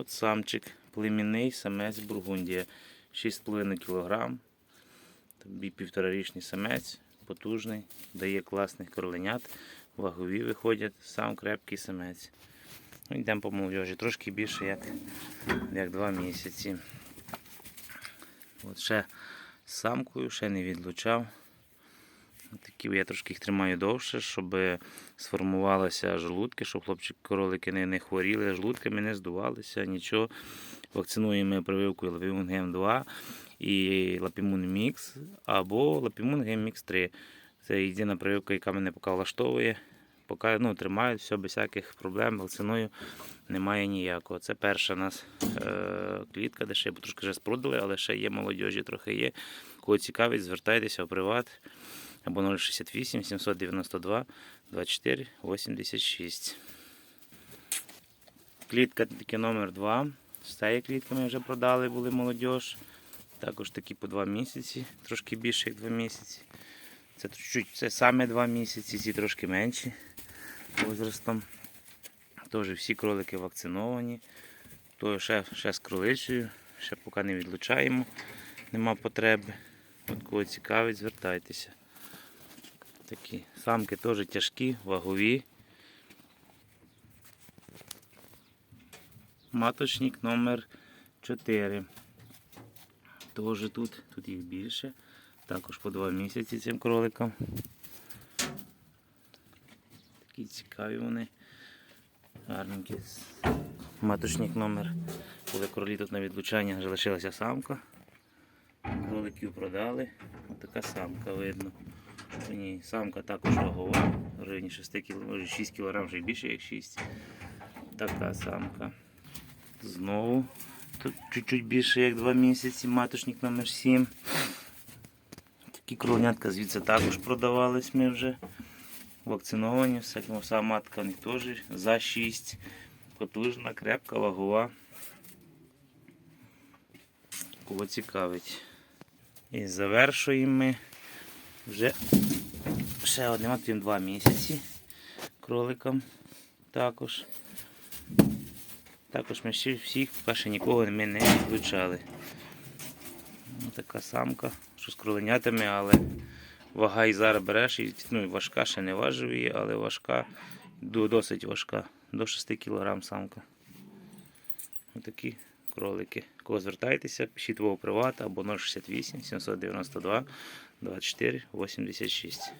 От самчик племінний самець Бургундія. 6,5 кг. Тобі півторарічний самець, потужний, дає класних кроленят, вагові виходять, сам крепкий самець. Ну, йдемо по молодежі, трошки більше, як, як 2 місяці. От ще самкою, ще не відлучав. Такі я трошки їх тримаю довше, щоб сформувалися желудки, щоб хлопчик кролики не, не хворіли, желудками не здувалися, нічого. Вакцинуємо прививкою Лапімун Гем 2 і Лапімун Мікс або Лапімун Гем Мікс 3. Це єдина прививка, яка мене поки влаштовує. Поки ну, тримають все без всяких проблем, вакциною немає ніякого. Це перша нас е- клітка, де ще трошки вже спродали, але ще є молодіжі, трохи є. Кого цікавить, звертайтеся в приват або 068 792 24 86. Клітка таки номер 2. З цієї клітки ми вже продали, були молодіж. Також такі по 2 місяці, трошки більше як 2 місяці. Це чуть це саме 2 місяці, ці трошки менші возрастом. Теж всі кролики вакциновані. То ще, ще з кроличою, ще поки не відлучаємо, нема потреби. От кого цікавить, звертайтеся. Такі самки теж тяжкі, вагові. Маточник номер 4. Теж тут, тут їх більше. Також по 2 місяці цим кроликам. Такі цікаві вони. Гарненькі. Маточник номер. Коли кролі тут на відлучання вже лишилася самка. Кроликів продали. Ось така самка видно. Ні, самка також вагова, в районі 6 кг, може 6 кг вже більше, як 6. Така самка. Знову. Тут чуть-чуть більше, як 2 місяці, маточник номер 7. Такі кровнятка звідси також продавались ми вже. Вакциновані, все, вся матка в теж за 6. Потужна, крепка, вагова. Кого цікавить. І завершуємо ми вже ще одним тим два місяці кроликам також. Також ми ще всіх поки ще нікого ми не відлучали. Ось така самка, що з кроленятами, але вага і зараз береш, і ну, важка ще не важив її, але важка, досить важка, до 6 кг самка. Ось такі кролики. Кого звертайтеся, пишіть в приват або 068 792 24 86.